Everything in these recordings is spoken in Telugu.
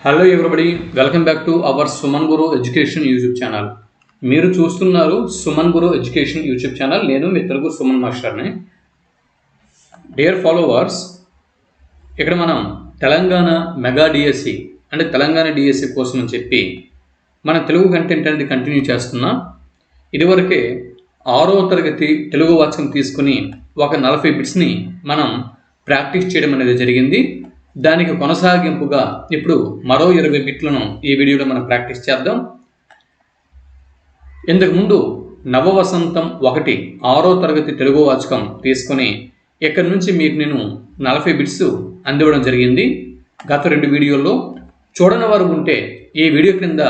Hello everybody welcome back to our Suman Guru education YouTube channel మీరు చూస్తున్నారు Suman Guru education YouTube channel నేను మీ తెలుగు సుమన్ మాస్టర్ని డియర్ ఫాలోవర్స్ ఇక్కడ మనం తెలంగాణ మెగా డిఎస్సి అంటే తెలంగాణ డిఎస్సి కోసం అని చెప్పి మన తెలుగు కంటెంట్ అనేది కంటిన్యూ చేస్తున్నాం. ఇదివరకే ఆరో తరగతి తెలుగు వాచకం తీసుకుని ఒక నలభై బిట్స్ని మనం ప్రాక్టీస్ చేయడం అనేది జరిగింది. దానికి కొనసాగింపుగా ఇప్పుడు మరో ఇరవై బిట్లను ఈ వీడియోలో మనం ప్రాక్టీస్ చేద్దాం. ఇంతకుముందు నవవసంతం ఒకటి ఆరో తరగతి తెలుగు వాచకం తీసుకొని ఇక్కడ నుంచి మీకు నేను నలభై బిట్స్ అందివ్వడం జరిగింది. గత రెండు వీడియోల్లో చూడని వారు ఉంటే ఈ వీడియో క్రింద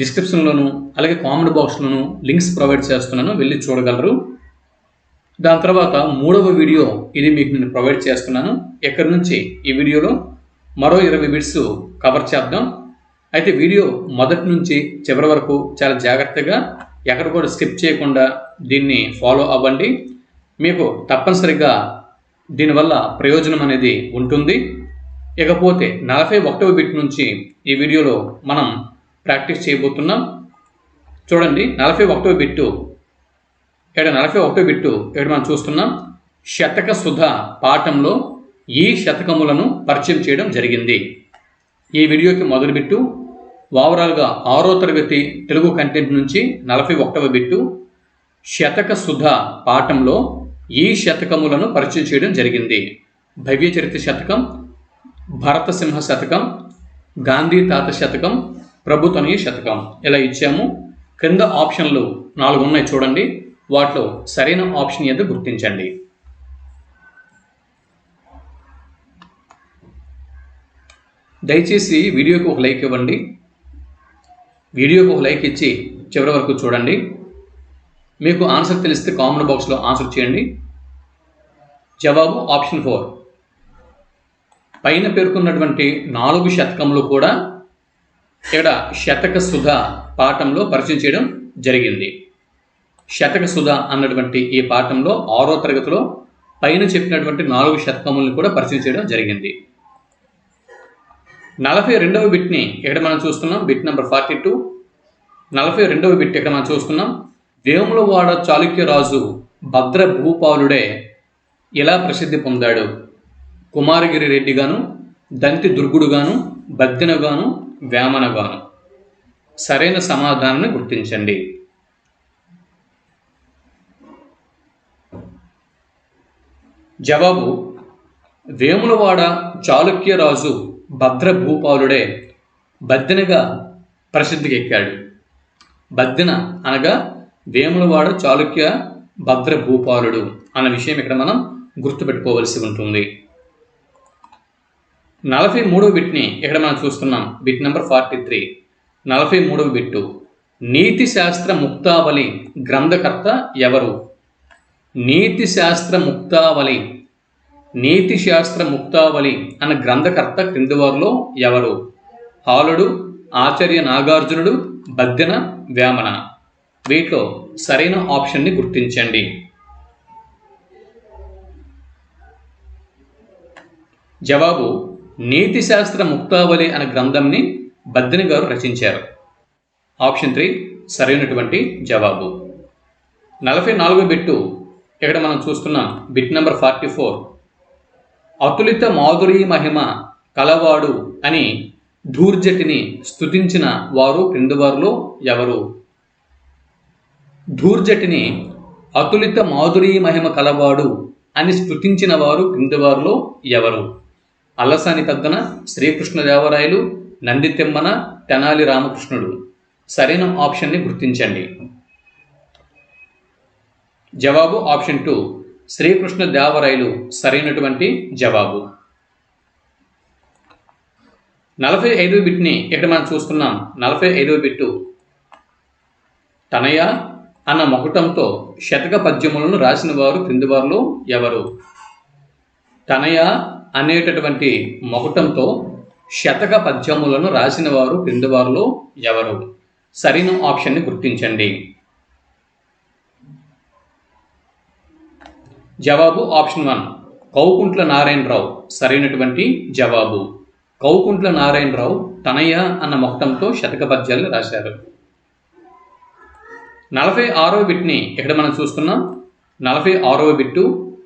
డిస్క్రిప్షన్లోను అలాగే కామెంట్ బాక్స్లోను లింక్స్ ప్రొవైడ్ చేస్తున్నాను వెళ్ళి చూడగలరు. దాని తర్వాత మూడవ వీడియో ఇది మీకు నేను ప్రొవైడ్ చేస్తున్నాను. ఎక్కడి నుంచి? ఈ వీడియోలో మరో ఇరవై బిట్స్ కవర్ చేద్దాం. అయితే వీడియో మొదటి నుంచి చివరి వరకు చాలా జాగ్రత్తగా ఎక్కడ కూడా స్కిప్ చేయకుండా దీన్ని ఫాలో అవ్వండి. మీకు తప్పనిసరిగా దీనివల్ల ప్రయోజనం అనేది ఉంటుంది. ఇకపోతే నలభై ఒకటవ బిట్ నుంచి ఈ వీడియోలో మనం ప్రాక్టీస్ చేయబోతున్నాం. చూడండి నలభై ఒకటవ బిట్టు ఏడు నలభై ఒకటి బిట్టు ఇక్కడ మనం చూస్తున్నాం. శతక సుధ పాఠంలో ఈ శతకములను పరిచయం చేయడం జరిగింది. ఈ వీడియోకి మొదటి బిట్టు ఓవరాల్గా ఆరో తరగతి తెలుగు కంటెంట్ నుంచి నలభై ఒకటవ బిట్టు శతక సుధ పాఠంలో ఈ శతకములను పరిచయం చేయడం జరిగింది. భవ్య చరిత్ర శతకం భరత సింహ శతకం గాంధీ తాత శతకం ప్రభుతనీయ శతకం. ఇలా ఇచ్చాము. క్రింద ఆప్షన్లు నాలుగు ఉన్నాయి చూడండి. వాటిలో సరైన ఆప్షన్ ఏదో గుర్తించండి. దయచేసి వీడియోకి ఒక లైక్ ఇవ్వండి. వీడియోకి ఒక లైక్ ఇచ్చి చివరి వరకు చూడండి. మీకు ఆన్సర్ తెలిస్తే కామెంట్ బాక్స్లో ఆన్సర్ చేయండి. జవాబు ఆప్షన్ ఫోర్. పైన పేర్కొన్నటువంటి నాలుగు శతకంలో కూడా ఇక్కడ శతక సుధ పాఠంలో పరిచయం చేయడం జరిగింది. శతక సుధ అన్నటువంటి ఈ పాఠంలో ఆరో తరగతిలో పైన చెప్పినటువంటి నాలుగు శతకములను కూడా పరిచయం చేయడం జరిగింది. నలభై రెండవ బిట్ని ఇక్కడ మనం చూస్తున్నాం. Bit number forty two. నలభై రెండవ బిట్ ఇక్కడ మనం చూస్తున్నాం. వేములవాడ చాళుక్యరాజు భద్ర భూపాలుడే ఇలా ప్రసిద్ధి పొందాడు? కుమారగిరి రెడ్డిగాను దంతి దుర్గుడుగాను బద్దెనగాను వేమనగాను సరైన సమాధానాన్ని గుర్తించండి. జవాబు వేములవాడ చాళుక్యరాజు భద్ర భూపాలుడే బద్దెనగా ప్రసిద్ధికెక్కాడు బద్దెన అనగా వేములవాడ చాళుక్య భద్రభూపాలుడు అన్న విషయం ఇక్కడ మనం గుర్తుపెట్టుకోవలసి ఉంటుంది. నలభై మూడవ బిట్ని ఇక్కడ మనం చూస్తున్నాం. Bit number forty three. నలభై మూడవ బిట్టు. నీతి శాస్త్ర ముక్తావళి గ్రంథకర్త ఎవరు? నీతి శాస్త్ర ముక్తావళి. నీతి శాస్త్ర ముక్తావళి అన్న గ్రంథకర్త క్రింది వారిలో ఎవరు? హాలుడు ఆచార్య నాగార్జునుడు బద్దెన వేమన. వీటిలో సరైన ఆప్షన్ని గుర్తించండి. జవాబు నీతి శాస్త్ర ముక్తావళి అనే గ్రంథంని బద్దిని గారు రచించారు. ఆప్షన్ త్రీ సరైనటువంటి జవాబు. నలభై నాలుగో బిట్టు ఇక్కడ మనం చూస్తున్నాం బిట్ నెంబర్ ఫార్టీ ఫోర్ అతులిత మాధురి మహిమ కలవాడు అని ధూర్జటిని స్థుతించిన వారు క్రింది వారిలో ఎవరు? ధూర్జటిని అతులిత మాధురి మహిమ కలవాడు అని స్థుతించిన వారు క్రింది వారిలో ఎవరు? అల్లసాని పెద్దన శ్రీకృష్ణదేవరాయలు నంది తిమ్మన తెనాలి రామకృష్ణుడు. సరైన ఆప్షన్ని గుర్తించండి. జవాబు ఆప్షన్ టూ శ్రీకృష్ణ దేవరాయలు సరైనటువంటి జవాబు. నలభై ఐదవ బిట్ని ఇక్కడ మనం చూస్తున్నాం. నలభై ఐదవ బిట్టు తనయ అన్న మొకటంతో శతక పద్యములను రాసిన వారు క్రింది వారిలో ఎవరు? తనయ అనేటటువంటి మొకటంతో శతక పద్యములను రాసిన వారు క్రింది వారిలో ఎవరు? సరైన ఆప్షన్ని గుర్తించండి. జవాబు ఆప్షన్ వన్. కౌకుంట్ల నారాయణరావు సరైనటువంటి జవాబు. కౌకుంట్ల నారాయణరావు తనయ్య అన్న మొత్తంతో శతక పద్యాలు రాశారు. నలభై ఆరో బిట్ని ఇక్కడ మనం చూస్తున్నాం. నలభై ఆరో బిట్టు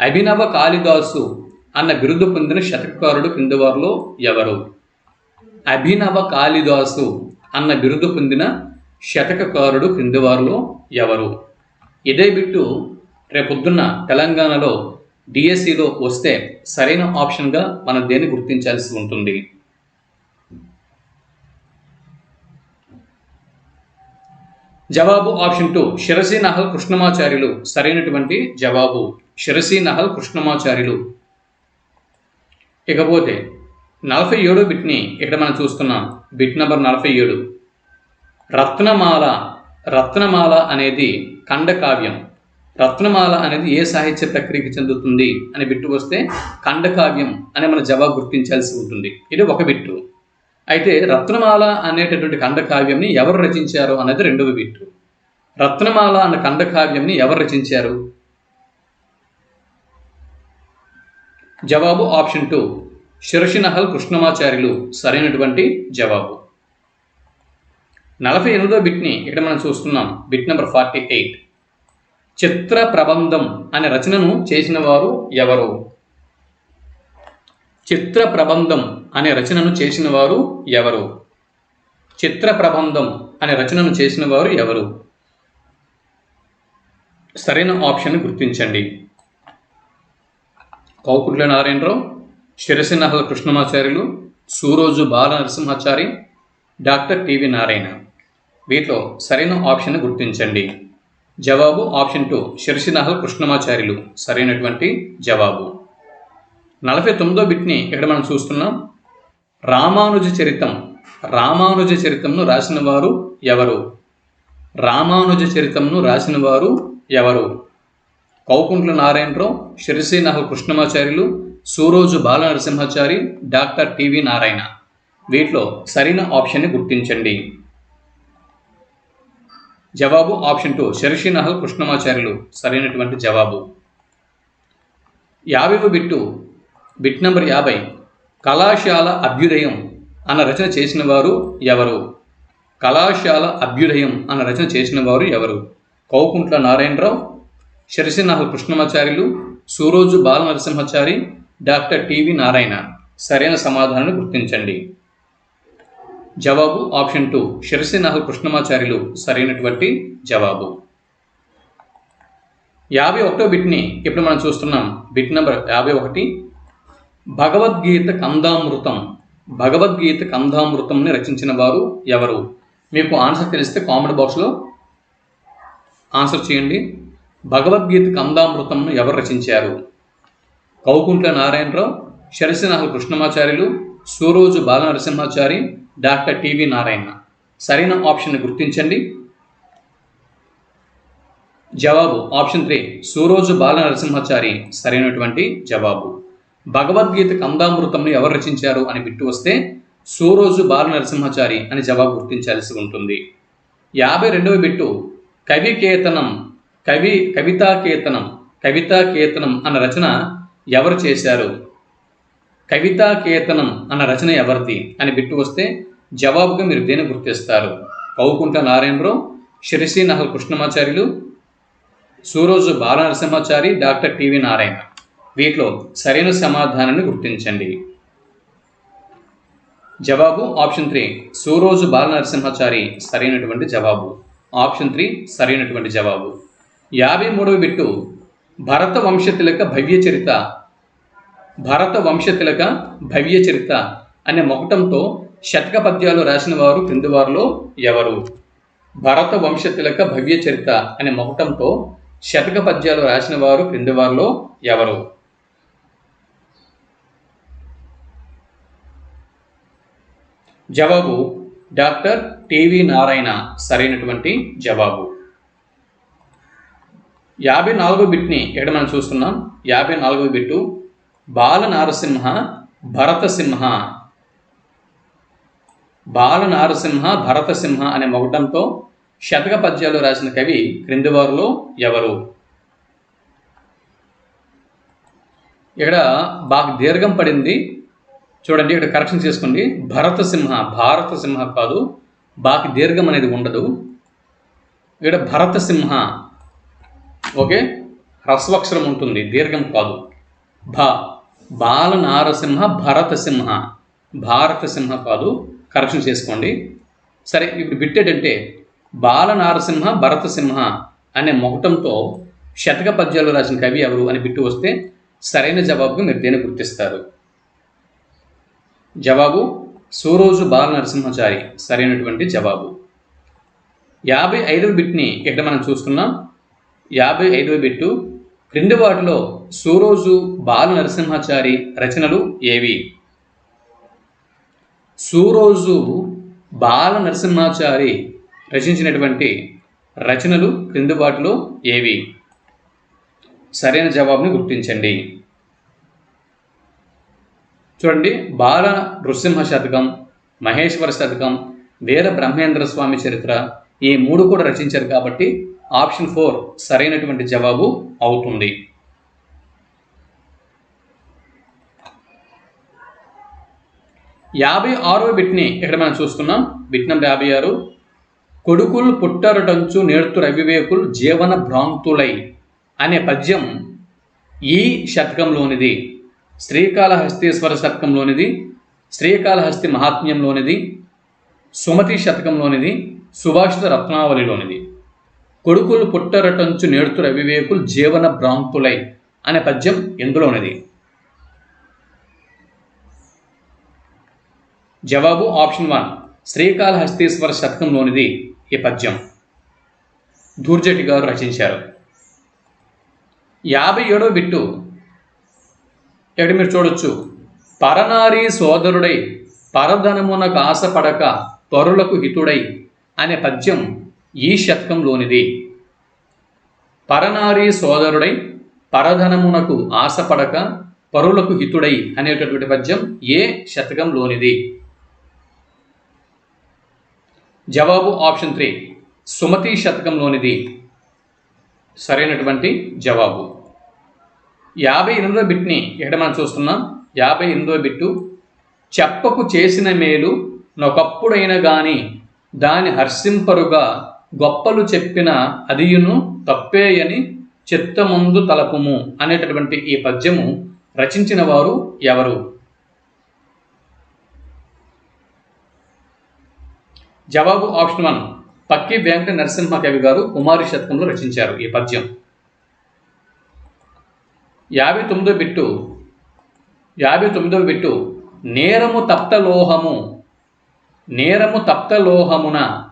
అభినవ కాళిదాసు అన్న బిరుదు పొందిన శతకారుడు కిందవారిలో ఎవరు? అభినవ కాళిదాసు అన్న బిరుదు పొందిన శతకకారుడు క్రింది ఎవరు? ఇదే బిట్టు రేపొద్దున్న తెలంగాణలో డిఎస్సిలో వస్తే సరైన ఆప్షన్గా మనం దేన్ని గుర్తించాల్సి ఉంటుంది? జవాబు ఆప్షన్ టూ శిరసి నహల్ కృష్ణమాచార్యులు. సరైనటువంటి జవాబు. శిరసి నహల్ కృష్ణమాచార్యులు. ఇకపోతే నలభై ఏడో బిట్ని ఇక్కడ మనం చూస్తున్నాం. బిట్ నెంబర్ నలభై ఏడు. రత్నమాల రత్నమాల అనేది ఖండకావ్యం. రత్నమాల అనేది ఏ సాహిత్య ప్రక్రియకి చెందుతుంది అని బిట్టు వస్తే ఖండకావ్యం అనే మన జవాబు గుర్తించాల్సి ఉంటుంది. ఇది ఒక బిట్టు. అయితే రత్నమాల అనేటటువంటి ఖండకావ్యంని ఎవరు రచించారు అనేది రెండవ బిట్టు. రత్నమాల అన్న ఖండకావ్యంని ఎవరు రచించారు? జవాబు ఆప్షన్ టూ. శిరషినహల్ కృష్ణమాచార్యులు సరైనటువంటి జవాబు. నలభై ఎనిమిదో బిట్ని ఇక్కడ మనం చూస్తున్నాం. Bit number forty eight. చిత్ర ప్రబంధం అనే రచనను చేసిన వారు ఎవరు? చిత్ర ప్రబంధం అనే రచనను చేసిన వారు ఎవరు? చిత్ర ప్రబంధం అనే రచనను చేసిన వారు ఎవరు? సరైన ఆప్షన్ గుర్తించండి. Kaukutla Narayana Rao Sirasinahal Krishnamacharyulu Suroju Bala Narasimhachari doctor TV Narayana. వీటిలో సరైన ఆప్షన్ గుర్తించండి. జవాబు ఆప్షన్ టూ. శిరసినహల్ కృష్ణమాచార్యులు. సరైనటువంటి జవాబు. నలభై తొమ్మిదో బిట్ని ఇక్కడ మనం చూస్తున్నాం. రామానుజ చరితం. రామానుజ చరితంను రాసిన వారు ఎవరు? రామానుజ చరితంను రాసిన వారు ఎవరు? Koukuntla Narayana Rao Sirasinahal Krishnamacharyulu Suroju Bala Narasimhachari doctor TV Narayana. వీటిలో సరైన ఆప్షన్ని గుర్తించండి. జవాబు ఆప్షన్ టూ. శరిషినహల్ కృష్ణమాచార్యులు సరైనటువంటి జవాబు. యాభైవ బిట్టు బిట్ నంబర్ యాభై కళాశాల అభ్యుదయం అన్న రచన చేసిన వారు ఎవరు? కళాశాల అభ్యుదయం అన్న రచన చేసిన వారు ఎవరు? Kaukuntla Narayana Rao Sarasinahal Krishnamacharyulu Suroju బాలనరసింహాచారి doctor TV Narayana. సరైన సమాధానాన్ని గుర్తించండి. జవాబు ఆప్షన్ టూ శిరసినహల్ కృష్ణమాచార్యులు సరైనటువంటి జవాబు. యాభై ఒకటో బిట్ని ఇప్పుడు మనం చూస్తున్నాం. బిట్ నెంబర్ యాభై ఒకటి. భగవద్గీత కందామృతం. భగవద్గీత కందామృతంని రచించిన వారు ఎవరు? మీకు ఆన్సర్ తెలిస్తే కామెంట్ బాక్స్లో ఆన్సర్ చేయండి. భగవద్గీత కందామృతంను ఎవరు రచించారు? Kaukuntla Narayana Rao Sarasinahu Krishnamacharyulu Suroju బాలనరసింహాచారి doctor TV Narayana. సరైన ఆప్షన్ గుర్తించండి. జవాబు ఆప్షన్ త్రీ. సూరోజు బాల నరసింహాచారి సరైనటువంటి జవాబు. భగవద్గీత కందామృతంను ఎవరు రచించారు అని బిట్టు వస్తే సూరోజు బాల నరసింహాచారి అని జవాబు గుర్తించాల్సి ఉంటుంది. యాభై రెండవ బిట్టు కవికేతనం కవి కవితాకేతనం కవితాకేతనం అన్న రచన ఎవరు చేశారు? కవితా కేతనం అన్న రచన ఎవరిది అని బిట్టు వస్తే జవాబుగా మీరు దేని గుర్తిస్తారు? Koukunta Narayana Rao Sirasi Nahal Krishnamacharyulu Suroju Bala Narasimhachari doctor TV Narayana. వీటిలో సరైన సమాధానాన్ని గుర్తించండి. జవాబు ఆప్షన్ త్రీ. సూరోజు బాల నరసింహాచారి సరైనటువంటి జవాబు. Option three. సరైనటువంటి జవాబు. యాభై మూడవ బిట్టు భరత వంశతిలక భవ్య చరిత భరత వంశతిలక భవ్య చరిత అనే మొకటంతో శతక పద్యాలు రాసిన వారు క్రింది వారిలో ఎవరు? భరత వంశతిలక భవ్య చరిత అనే మొకటంతో శతక పద్యాలు రాసిన వారు క్రింది వారిలో ఎవరు? జవాబు డాక్టర్ టివి నారాయణ సరైనటువంటి జవాబు. యాభై నాలుగో బిట్ని ఇక్కడ మనం చూస్తున్నాం? యాభై నాలుగో బిట్టు బాలనారసింహ భరతసింహ. బాలనారసింహ భరతసింహ అనే మొగటంతో శతక పద్యాలు రాసిన కవి క్రిందివారులో ఎవరు? ఇక్కడ బాగా దీర్ఘం పడింది. చూడండి ఇక్కడ కరెక్షన్ చేసుకోండి. భరతసింహ భారతసింహ కాదు బాకి దీర్ఘం అనేది ఉండదు. ఇక్కడ భరతసింహ ఓకే? హ్రస్వక్షరం ఉంటుంది దీర్ఘం కాదు. భ. బాల నారసింహ భరత సింహ భారత సింహ కాదు కరెక్షన్ చేసుకోండి. సరే ఇప్పుడు బిట్టేటంటే బాల నారసింహ భరత సింహ అనే మొహటంతో శతక పద్యాలు రాసిన కవి ఎవరు అని బిట్టు వస్తే సరైన జవాబుగా మీరు దేని గుర్తిస్తారు? జవాబు సూరోజు బాల నరసింహచారి సరైనటువంటి జవాబు. యాభై ఐదవ బిట్ని ఇక్కడ మనం చూస్తున్నాం. యాభై ఐదవ బిట్టు క్రింది వాటిలో సూరోజు బాల నరసింహాచారి రచనలు ఏవి? సూరోజు బాల నరసింహాచారి రచించినటువంటి రచనలు క్రింది వాటిలో ఏవి? సరైన జవాబుని గుర్తించండి. చూడండి బాల నృసింహ శతకం మహేశ్వర శతకం వీర బ్రహ్మేంద్ర స్వామి చరిత్ర ఈ మూడు కూడా రచించారు కాబట్టి ఆప్షన్ ఫోర్ సరైనటువంటి జవాబు అవుతుంది. యాభై ఆరో బిట్ని ఇక్కడ మనం చూస్తున్నాం. బిట్ నెంబర్ యాభై ఆరు. కొడుకులు పుట్టరటంచు నేర్తు రవివేకులు జీవన భ్రాంతులై అనే పద్యం ఈ శతకంలోనిది. శ్రీకాళహస్తీశ్వర శతకంలోనిది. శ్రీకాళహస్తి మహాత్మ్యంలోనిది. సుమతి శతకంలోనిది. సుభాషిత రత్నావళిలోనిది. కొడుకులు పుట్టరటంచు నేర్తు రవివేకులు జీవన భ్రాంతులై అనే పద్యం ఎందులోనిది జవాబు ఆప్షన్ వన్ శ్రీకాళహస్తీశ్వర శతకంలోనిది ఈ పద్యం. దూర్జటి గారు రచించారు. యాభై ఏడో బిట్టు. ఇక్కడ మీరు చూడొచ్చు? పరనారీ సోదరుడై పరధనమునకు ఆశపడక పరులకు హితుడై అనే పద్యం ఈ శతకంలోనిది. పరనారీ సోదరుడై పరధనమునకు ఆశపడక పరులకు హితుడై అనేటటువంటి పద్యం ఏ శతకంలోనిది. జవాబు ఆప్షన్ త్రీ. సుమతి శతకంలోనిది. సరైనటువంటి జవాబు. యాభై ఎనిమిదో బిట్ని ఇక్కడ మనం చూస్తున్నాం. యాభై ఎనిమిదో బిట్టు చెప్పకు చేసిన మేలు నొకప్పుడైన గాని దాని హర్షింపరుగా గొప్పలు చెప్పిన అదియును తప్పేయని చిత్తముందు తలపుము అనేటటువంటి ఈ పద్యము రచించిన వారు ఎవరు? జవాబు ఆప్షన్ వన్ పక్కి వెంకట నరసింహ కవి గారు కుమారి శతకంలో రచించారు ఈ పద్యం. యాభై తొమ్మిదో బిట్టు యాభై తొమ్మిదో బిట్టు నేరము తప్తలోహము నేరము తప్తలోహమున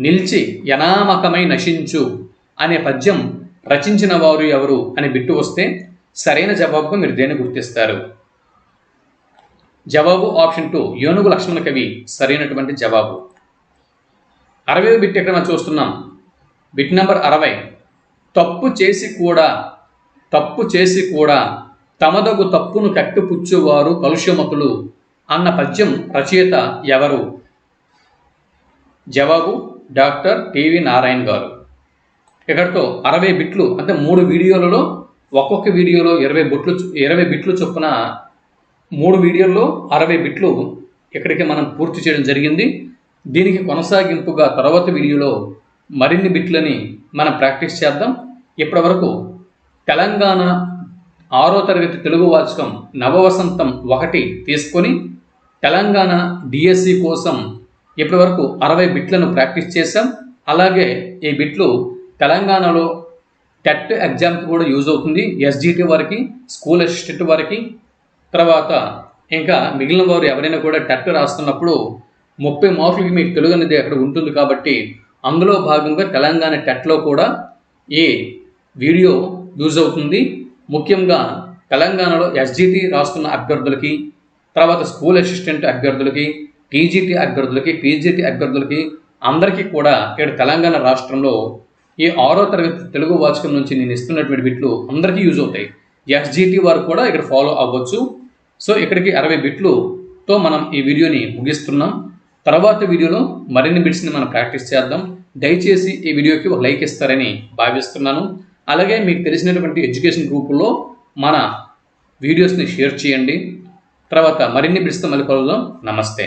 నిలిచి యనామకమై నశించు అనే పద్యం రచించిన వారు ఎవరు అని బిట్టు వస్తే సరైన జవాబుగా మీరు దేన్ని గుర్తిస్తారు? జవాబు ఆప్షన్ టూ ఏనుగు లక్ష్మణ కవి సరైనటువంటి జవాబు. అరవై బిట్ ఎక్కడ మనం చూస్తున్నాం? బిట్ నెంబర్ అరవై. తప్పు చేసి కూడా తప్పు చేసి కూడా తమదగు తప్పును కట్టుపుచ్చువారు కలుష్యమతులు అన్న పద్యం రచయిత ఎవరు? జవాబు డాక్టర్ టివి నారాయణ్ గారు. ఇక్కడితో అరవై బిట్లు అంటే మూడు వీడియోలలో ఒక్కొక్క వీడియోలో ఇరవై బిట్లు ఇరవై బిట్లు చొప్పున మూడు వీడియోల్లో అరవై బిట్లు ఇక్కడికి మనం పూర్తి చేయడం జరిగింది. దీనికి కొనసాగింపుగా తర్వాత వీడియోలో మరిన్ని బిట్లని మనం ప్రాక్టీస్ చేద్దాం. ఇప్పటి వరకు తెలంగాణ ఆరో తరగతి తెలుగు వాచకం నవవసంతం ఒకటి తీసుకొని తెలంగాణ డిఎస్సి కోసం ఇప్పటి వరకు అరవై బిట్లను ప్రాక్టీస్ చేశాం. అలాగే ఈ బిట్లు తెలంగాణలో టెట్ ఎగ్జామ్కి కూడా యూజ్ అవుతుంది. ఎస్జిటి వారికి స్కూల్ అసిస్టెంట్ వారికి. తర్వాత ఇంకా మిగిలిన వారు ఎవరైనా కూడా టెట్ రాస్తున్నప్పుడు ముప్పై మార్కులకి మీకు తెలుగు అనేది అక్కడ ఉంటుంది కాబట్టి అందులో భాగంగా తెలంగాణ టెట్లో కూడా ఈ వీడియో యూజ్ అవుతుంది. ముఖ్యంగా తెలంగాణలో ఎస్జిటి రాస్తున్న అభ్యర్థులకి తర్వాత స్కూల్ అసిస్టెంట్ అభ్యర్థులకి టీజీటీ అభ్యర్థులకి పీజీటీ అభ్యర్థులకి అందరికీ కూడా ఇక్కడ తెలంగాణ రాష్ట్రంలో ఈ ఆరో తరగతి తెలుగు వాచకం నుంచి నేను ఇస్తున్నటువంటి బిట్లు అందరికీ యూజ్ అవుతాయి. ఎస్జీటీ వారు కూడా ఇక్కడ ఫాలో అవ్వచ్చు. సో ఇక్కడికి అరవై బిట్లుతో మనం ఈ వీడియోని ముగిస్తున్నాం. తర్వాత వీడియోలో మరిన్ని బిట్స్ని మనం ప్రాక్టీస్ చేద్దాం. దయచేసి ఈ వీడియోకి ఒక లైక్ ఇస్తారని భావిస్తున్నాను. అలాగే మీకు తెలిసినటువంటి ఎడ్యుకేషన్ గ్రూపుల్లో మన వీడియోస్ని షేర్ చేయండి. తర్వాత మరిన్ని బిట్స్తో మళ్ళీ కలుద్దాం. నమస్తే.